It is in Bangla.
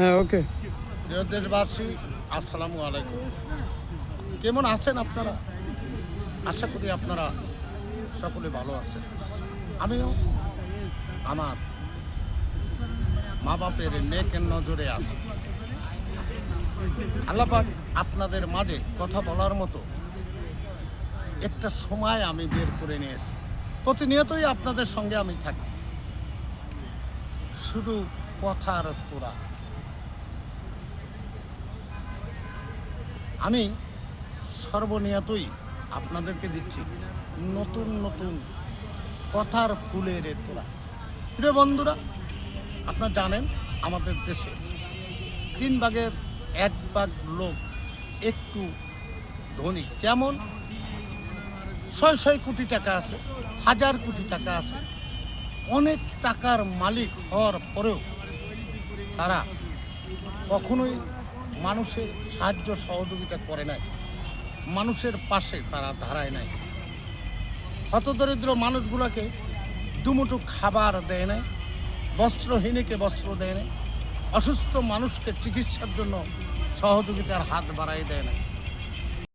হ্যাঁ ওকে। প্রিয় দেশবাসী, আসসালামু আলাইকুম। কেমন আছেন আপনারা? আশা করি আপনারা সকলে ভালো আছেন। আমিও আমার মা বাপের নেকের নজরে আছি। আল্লাপাক আপনাদের মাঝে কথা বলার মতো একটা সময় আমি বের করে নিয়েছি। প্রতিনিয়তই আপনাদের সঙ্গে আমি থাকি। শুধু কথার তোরা আমি সর্বনিয়তই আপনাদেরকে দিচ্ছি নতুন নতুন কথার ফুলের তোলা। প্রিয় বন্ধুরা, আপনারা জানেন আমাদের দেশে তিন ভাগের এক ভাগ লোক একটু ধনী। কেমন? ছয় ছয় কোটি টাকা আছে, হাজার কোটি টাকা আছে। অনেক টাকার মালিক হওয়ার পরেও তারা কখনোই মানুষের সাহায্য সহযোগিতা করে নাই। মানুষের পাশে তারা দাঁড়ায় নাই। হতদরিদ্র মানুষগুলোকে দুমুঠো খাবার দেয় নাই, বস্ত্রহীনকে বস্ত্র দেয় নাই, অসুস্থ মানুষকে চিকিৎসার জন্য সহযোগিতার হাত বাড়াই দেয় নাই।